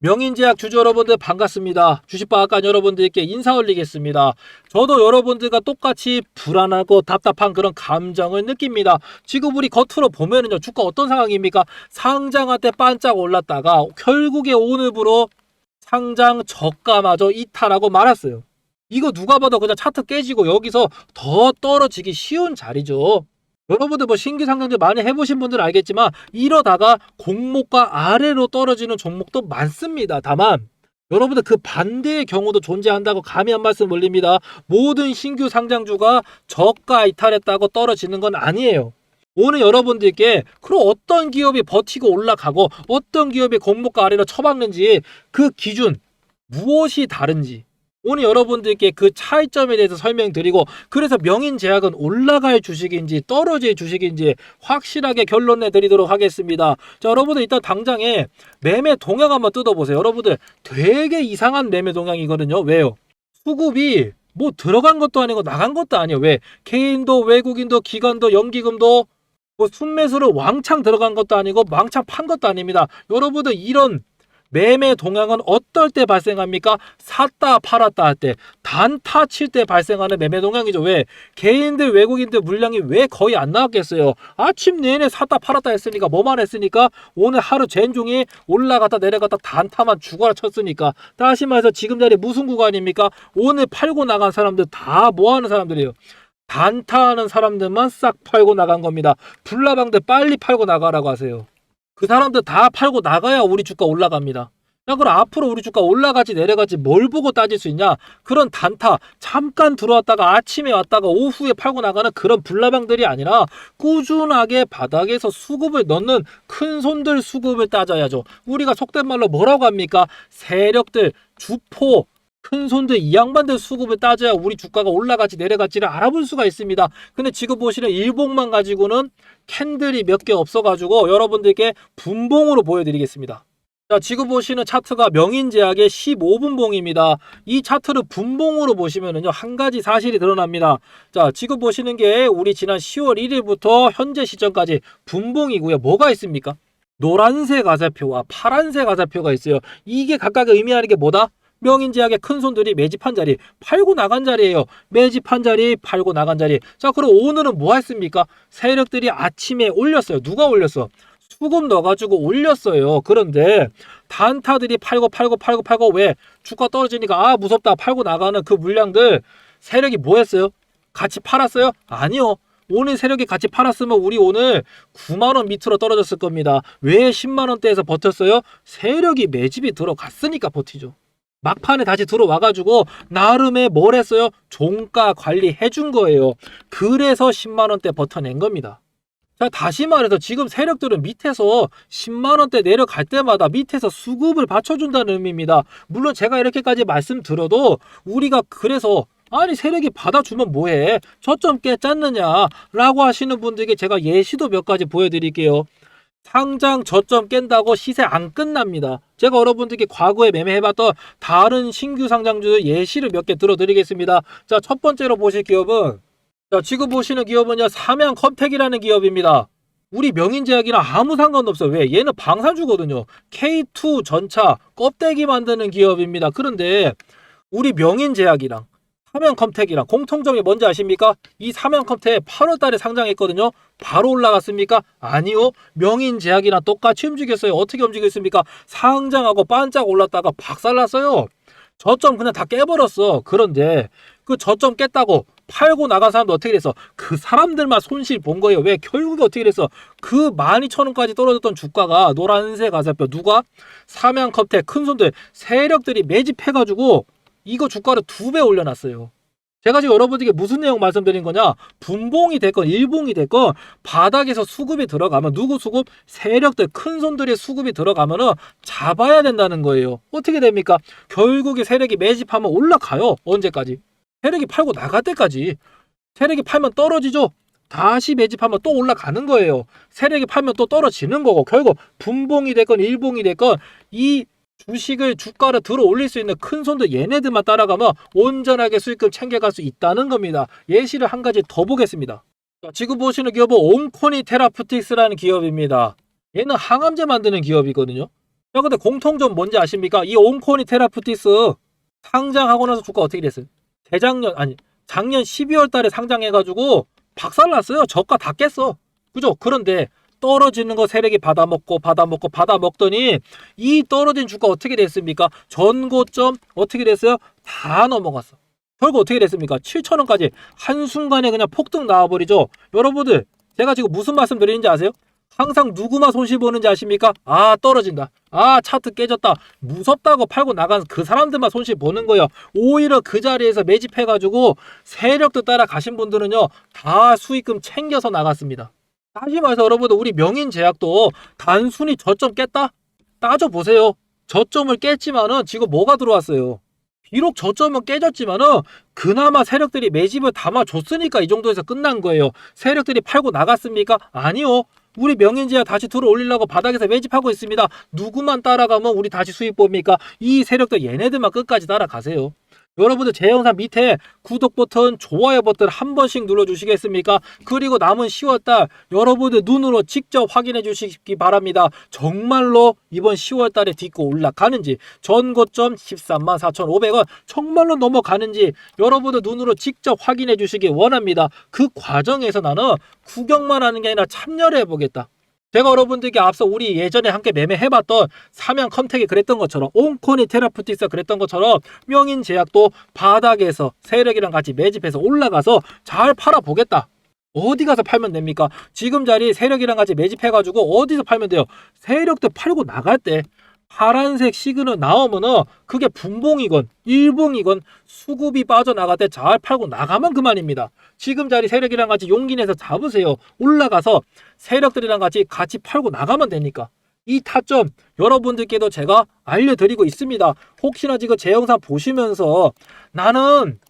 명인제약 주주 여러분들 반갑습니다. 주식방앗간 여러분들께 인사 올리겠습니다. 저도 여러분들과 똑같이 불안하고 답답한 그런 감정을 느낍니다. 지금 우리 겉으로 보면은요, 주가 어떤 상황입니까? 상장할 때 반짝 올랐다가 결국에 오늘부로 상장 저가마저 이탈하고 말았어요. 이거 누가 봐도 그냥 차트 깨지고 여기서 더 떨어지기 쉬운 자리죠. 여러분들 뭐 신규 상장들 많이 해보신 분들은 알겠지만 이러다가 공모가 아래로 떨어지는 종목도 많습니다. 다만 여러분들 그 반대의 경우도 존재한다고 감히 한 말씀 올립니다. 모든 신규 상장주가 저가 이탈했다고 떨어지는 건 아니에요. 오늘 여러분들께 그럼 어떤 기업이 버티고 올라가고 어떤 기업이 공모가 아래로 처박는지 그 기준 무엇이 다른지 오늘 여러분들께 그 차이점에 대해서 설명드리고 그래서 명인 제약은 올라갈 주식인지 떨어질 주식인지 확실하게 결론 내드리도록 하겠습니다. 자 여러분들 일단 당장에 매매 동향 한번 뜯어보세요. 여러분들 되게 이상한 매매 동향이거든요. 왜요? 수급이 뭐 들어간 것도 아니고 나간 것도 아니에요. 왜? 개인도 외국인도 기관도 연기금도 뭐 순매수로 왕창 들어간 것도 아니고 왕창 판 것도 아닙니다. 여러분들 이런 매매 동향은 어떨 때 발생합니까? 샀다 팔았다 할 때, 단타 칠 때 발생하는 매매 동향이죠. 왜? 개인들, 외국인들 물량이 왜 거의 안 나왔겠어요? 아침 내내 샀다 팔았다 했으니까, 뭐만 했으니까, 오늘 하루 젠종이 올라갔다 내려갔다 단타만 죽어라 쳤으니까. 다시 말해서 지금 자리 무슨 구간입니까? 오늘 팔고 나간 사람들 다 뭐 하는 사람들이에요? 단타하는 사람들만 싹 팔고 나간 겁니다. 불나방들 빨리 팔고 나가라고 하세요. 그 사람들 다 팔고 나가야 우리 주가 올라갑니다. 야, 그럼 앞으로 우리 주가 올라가지 내려가지 뭘 보고 따질 수 있냐? 그런 단타, 잠깐 들어왔다가 아침에 왔다가 오후에 팔고 나가는 그런 불나방들이 아니라 꾸준하게 바닥에서 수급을 넣는 큰 손들 수급을 따져야죠. 우리가 속된 말로 뭐라고 합니까? 세력들, 주포, 큰 손들 이 양반들 수급을 따져야 우리 주가가 올라갈지 내려갈지를 알아볼 수가 있습니다. 근데 지금 보시는 일봉만 가지고는 캔들이 몇 개 없어가지고 여러분들께 분봉으로 보여드리겠습니다. 자, 지금 보시는 차트가 명인제약의 15분봉입니다. 이 차트를 분봉으로 보시면은요, 한 가지 사실이 드러납니다. 자, 지금 보시는 게 우리 지난 10월 1일부터 현재 시점까지 분봉이고요. 뭐가 있습니까? 노란색 가사표와 파란색 가사표가 있어요. 이게 각각 의미하는 게 뭐다? 명인제약의 큰 손들이 매집한 자리, 팔고 나간 자리예요. 매집한 자리, 팔고 나간 자리. 자, 그럼 오늘은 뭐 했습니까? 세력들이 아침에 올렸어요. 누가 올렸어? 수급 넣어가지고 올렸어요. 그런데 단타들이 팔고 팔고 팔고 팔고 왜 주가 떨어지니까 아 무섭다 팔고 나가는 그 물량들 세력이 뭐 했어요? 같이 팔았어요? 아니요. 오늘 세력이 같이 팔았으면 우리 오늘 9만 원 밑으로 떨어졌을 겁니다. 왜 10만 원대에서 버텼어요? 세력이 매집이 들어갔으니까 버티죠. 막판에 다시 들어와가지고 나름의 뭘 했어요? 종가 관리 해준 거예요. 그래서 10만 원대 버텨낸 겁니다. 자, 다시 말해서 지금 세력들은 밑에서 10만 원대 내려갈 때마다 밑에서 수급을 받쳐준다는 의미입니다. 물론 제가 이렇게까지 말씀드려도 우리가 그래서 아니 세력이 받아주면 뭐해 저점 깼잖느냐 라고 하시는 분들에게 제가 예시도 몇 가지 보여드릴게요. 상장 저점 깬다고 시세 안 끝납니다. 제가 여러분들께 과거에 매매해봤던 다른 신규 상장주 예시를 몇 개 들어드리겠습니다. 자, 첫 번째로 보실 기업은 자, 지금 보시는 기업은요, 삼양 컴팩이라는 기업입니다. 우리 명인제약이랑 아무 상관없어요. 왜? 얘는 방산주거든요. K2 전차 껍데기 만드는 기업입니다. 그런데 우리 명인제약이랑 삼양컴텍이랑 공통점이 뭔지 아십니까? 이 삼양컴텍 8월 달에 상장했거든요. 바로 올라갔습니까? 아니요. 명인 제약이랑 똑같이 움직였어요. 어떻게 움직였습니까? 상장하고 반짝 올랐다가 박살났어요. 저점 그냥 다 깨버렸어. 그런데 그 저점 깼다고 팔고 나간 사람도 어떻게 됐어? 그 사람들만 손실 본 거예요. 왜? 결국에 어떻게 됐어? 그 12,000원까지 떨어졌던 주가가 노란색 가사표 누가? 삼양컴텍 큰 손들 세력들이 매집해가지고 이거 주가를 두 배 올려놨어요. 제가 지금 여러분들에게 무슨 내용 말씀드린 거냐? 분봉이 됐건 일봉이 됐건 바닥에서 수급이 들어가면 누구 수급? 세력들 큰 손들의 수급이 들어가면 은 잡아야 된다는 거예요. 어떻게 됩니까? 결국에 세력이 매집하면 올라가요. 언제까지? 세력이 팔고 나갈 때까지. 세력이 팔면 떨어지죠. 다시 매집하면 또 올라가는 거예요. 세력이 팔면 또 떨어지는 거고 결국 분봉이 됐건 일봉이 됐건 이 주식을 주가를 들어 올릴 수 있는 큰 손들 얘네들만 따라가면 온전하게 수익금 챙겨갈 수 있다는 겁니다. 예시를 한 가지 더 보겠습니다. 자, 지금 보시는 기업은 온코니 테라푸틱스라는 기업입니다. 얘는 항암제 만드는 기업이거든요. 자, 근데 공통점 뭔지 아십니까? 이 온코니 테라푸티스 상장하고 나서 주가 어떻게 됐어요? 재작년, 아니, 작년 12월 달에 상장해가지고 박살났어요. 저가 다 깼어. 그죠? 그런데 떨어지는 거 세력이 받아먹고 받아먹고 받아먹더니 이 떨어진 주가 어떻게 됐습니까? 전고점 어떻게 됐어요? 다 넘어갔어. 결국 어떻게 됐습니까? 7천원까지 한순간에 그냥 폭등 나와버리죠. 여러분들 제가 지금 무슨 말씀 드리는지 아세요? 항상 누구만 손실 보는지 아십니까? 아 떨어진다. 아 차트 깨졌다. 무섭다고 팔고 나간 그 사람들만 손실 보는 거예요. 오히려 그 자리에서 매집해가지고 세력도 따라 가신 분들은요 다 수익금 챙겨서 나갔습니다. 다시 말해서 여러분들 우리 명인 제약도 단순히 저점 깼다? 따져보세요. 저점을 깼지만은 지금 뭐가 들어왔어요? 비록 저점은 깨졌지만은 그나마 세력들이 매집을 담아줬으니까 이 정도에서 끝난 거예요. 세력들이 팔고 나갔습니까? 아니요. 우리 명인제약 다시 들어 올리려고 바닥에서 매집하고 있습니다. 누구만 따라가면 우리 다시 수익 봅니까? 이 세력들 얘네들만 끝까지 따라가세요. 여러분들 제 영상 밑에 구독 버튼, 좋아요 버튼 한 번씩 눌러주시겠습니까? 그리고 남은 10월달 여러분들 눈으로 직접 확인해 주시기 바랍니다. 정말로 이번 10월달에 딛고 올라가는지 전고점 13만 4,500원 정말로 넘어가는지 여러분들 눈으로 직접 확인해 주시기 원합니다. 그 과정에서 나는 구경만 하는 게 아니라 참여를 해보겠다. 제가 여러분들께 앞서 우리 예전에 함께 매매해봤던 삼양 컨택이 그랬던 것처럼 온코니 테라푸티스 그랬던 것처럼 명인제약도 바닥에서 세력이랑 같이 매집해서 올라가서 잘 팔아보겠다. 어디 가서 팔면 됩니까? 지금 자리 세력이랑 같이 매집해가지고 어디서 팔면 돼요? 세력도 팔고 나갈 때 파란색 시그널 나오면은 그게 분봉이건 일봉이건 수급이 빠져나갈 때잘 팔고 나가면 그만입니다. 지금 자리 세력이랑 같이 용기 내서 잡으세요. 올라가서 세력들이랑 같이 같이 팔고 나가면 되니까. 이 타점 여러분들께도 제가 알려드리고 있습니다. 혹시나 지금 제 영상 보시면서 나는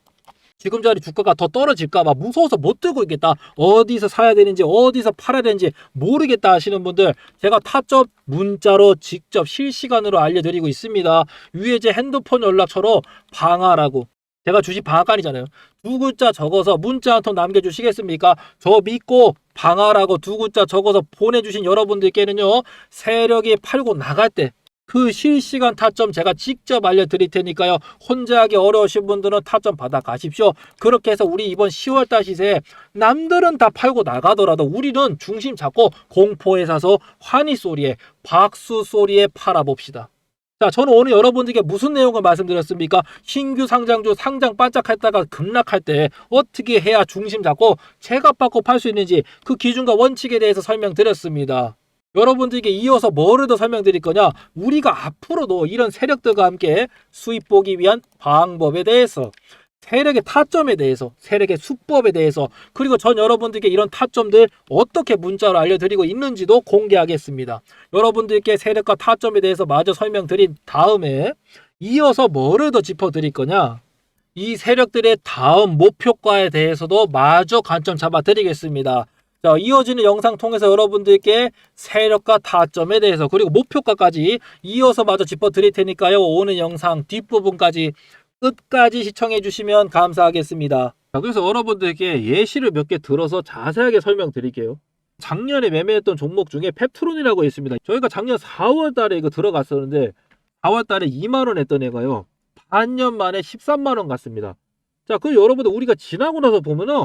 지금 자리 주가가 더 떨어질까봐 무서워서 못 들고 있겠다. 어디서 사야 되는지 어디서 팔아야 되는지 모르겠다 하시는 분들 제가 타점 문자로 직접 실시간으로 알려드리고 있습니다. 위에 제 핸드폰 연락처로 방아라고 제가 주식 방앗간이잖아요. 두 글자 적어서 문자 한 통 남겨주시겠습니까? 저 믿고 방아라고 두 글자 적어서 보내주신 여러분들께는요 세력이 팔고 나갈 때 그 실시간 타점 제가 직접 알려드릴 테니까요. 혼자 하기 어려우신 분들은 타점 받아 가십시오. 그렇게 해서 우리 이번 10월달 시세에 남들은 다 팔고 나가더라도 우리는 중심 잡고 공포에 사서 환희 소리에 박수 소리에 팔아봅시다. 자, 저는 오늘 여러분들께 무슨 내용을 말씀드렸습니까? 신규 상장주 상장 반짝했다가 급락할 때 어떻게 해야 중심 잡고 체값받고 팔 수 있는지 그 기준과 원칙에 대해서 설명드렸습니다. 여러분들께 이어서 뭐를 더 설명드릴 거냐? 우리가 앞으로도 이런 세력들과 함께 수입 보기 위한 방법에 대해서 세력의 타점에 대해서, 세력의 수법에 대해서, 그리고 전 여러분들께 이런 타점들 어떻게 문자로 알려드리고 있는지도 공개하겠습니다. 여러분들께 세력과 타점에 대해서 마저 설명드린 다음에 이어서 뭐를 더 짚어드릴 거냐? 이 세력들의 다음 목표가에 대해서도 마저 관점 잡아드리겠습니다. 자, 이어지는 영상 통해서 여러분들께 세력과 타점에 대해서 그리고 목표가까지 이어서 마저 짚어드릴 테니까요. 오늘 영상 뒷부분까지 끝까지 시청해 주시면 감사하겠습니다. 자, 그래서 여러분들께 예시를 몇 개 들어서 자세하게 설명드릴게요. 작년에 매매했던 종목 중에 펩트론이라고 있습니다. 저희가 작년 4월 달에 이거 들어갔었는데 4월 달에 2만 원 했던 애가요. 반년 만에 13만 원 갔습니다. 자, 그 여러분들 우리가 지나고 나서 보면은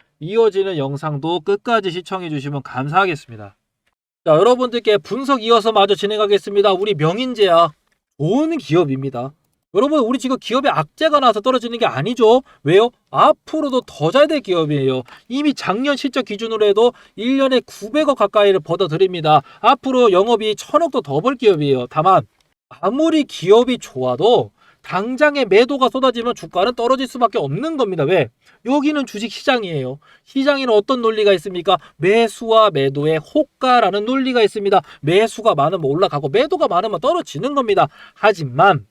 이어지는 영상도 끝까지 시청해 주시면 감사하겠습니다. 자, 여러분들께 분석 이어서 마저 진행하겠습니다. 우리 명인제약 좋은 기업입니다. 여러분, 우리 지금 기업에 악재가 나서 떨어지는 게 아니죠. 왜요? 앞으로도 더 잘 될 기업이에요. 이미 작년 실적 기준으로 해도 1년에 900억 가까이를 벌어들입니다. 앞으로 영업이 1000억도 더 벌 기업이에요. 다만, 아무리 기업이 좋아도 당장에 매도가 쏟아지면 주가는 떨어질 수밖에 없는 겁니다. 왜? 여기는 주식 시장이에요. 시장에는 어떤 논리가 있습니까? 매수와 매도의 호가라는 논리가 있습니다. 매수가 많으면 올라가고 매도가 많으면 떨어지는 겁니다. 하지만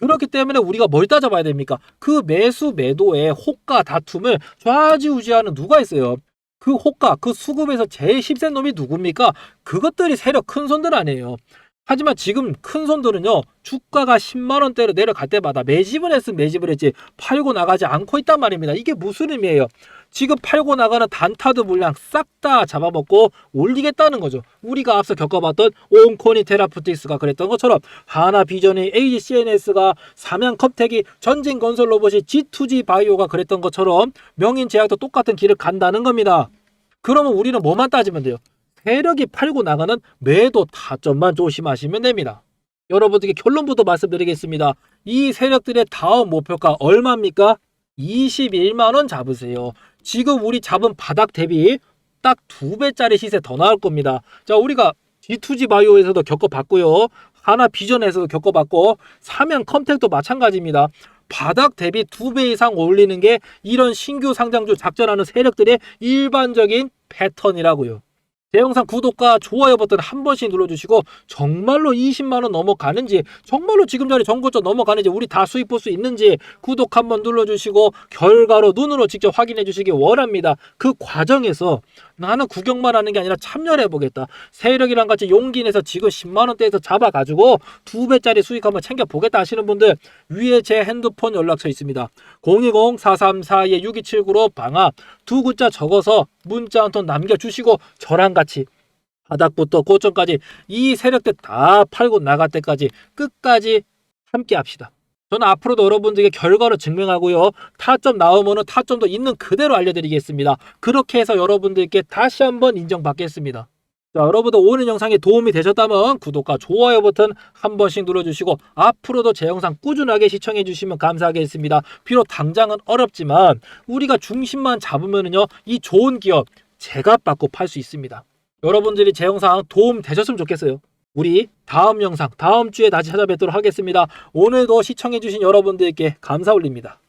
그렇기 때문에 우리가 뭘 따져봐야 됩니까? 그 매수 매도의 호가 다툼을 좌지우지하는 누가 있어요? 그 호가, 그 수급에서 제일 힘센 놈이 누굽니까? 그것들이 세력 큰 손들 아니에요. 하지만 지금 큰 손들은요 주가가 10만 원대로 내려갈 때마다 매집을 했으면 매집을 했지 팔고 나가지 않고 있단 말입니다. 이게 무슨 의미예요? 지금 팔고 나가는 단타드 물량 싹 다 잡아먹고 올리겠다는 거죠. 우리가 앞서 겪어봤던 온코니 테라푸틱스가 그랬던 것처럼 하나 비전이 AG CNS가 삼양 컵텍이 전진 건설 로봇이 G2G 바이오가 그랬던 것처럼 명인 제약도 똑같은 길을 간다는 겁니다. 그러면 우리는 뭐만 따지면 돼요? 세력이 팔고 나가는 매도 타점만 조심하시면 됩니다. 여러분들께 결론부터 말씀드리겠습니다. 이 세력들의 다음 목표가 얼마입니까? 21만 원 잡으세요. 지금 우리 잡은 바닥 대비 딱 두 배짜리 시세 더 나올 겁니다. 자, 우리가 G2G 바이오에서도 겪어봤고요. 하나 비전에서도 겪어봤고 삼양 컴택도 마찬가지입니다. 바닥 대비 두 배 이상 올리는 게 이런 신규 상장주 작전하는 세력들의 일반적인 패턴이라고요. 제 영상 구독과 좋아요 버튼 한 번씩 눌러주시고 정말로 20만원 넘어가는지 정말로 지금 전에 정고점 넘어가는지 우리 다 수익 볼수 있는지 구독 한 번 눌러주시고 결과로 눈으로 직접 확인해 주시기 원합니다. 그 과정에서 나는 구경만 하는 게 아니라 참여를 해보겠다. 세력이랑 같이 용기 내서 지금 10만 원대에서 잡아 가지고 두 배짜리 수익 한번 챙겨 보겠다 하시는 분들 위에 제 핸드폰 연락처 있습니다. 010-434-6279로 방학 두 글자 적어서 문자 한 통 남겨 주시고 저랑 같이 바닥부터 고점까지 이 세력들 다 팔고 나갈 때까지 끝까지 함께 합시다. 저는 앞으로도 여러분들에게 결과를 증명하고요. 타점 나오면은 타점도 있는 그대로 알려드리겠습니다. 그렇게 해서 여러분들께 다시 한번 인정받겠습니다. 자, 여러분들 오늘 영상이 도움이 되셨다면 구독과 좋아요 버튼 한 번씩 눌러주시고 앞으로도 제 영상 꾸준하게 시청해 주시면 감사하겠습니다. 비록 당장은 어렵지만 우리가 중심만 잡으면은요 이 좋은 기업 제값 받고 팔 수 있습니다. 여러분들이 제 영상 도움 되셨으면 좋겠어요. 우리 다음 영상 다음 주에 다시 찾아뵙도록 하겠습니다. 오늘도 시청해 주신 여러분들께 감사 올립니다.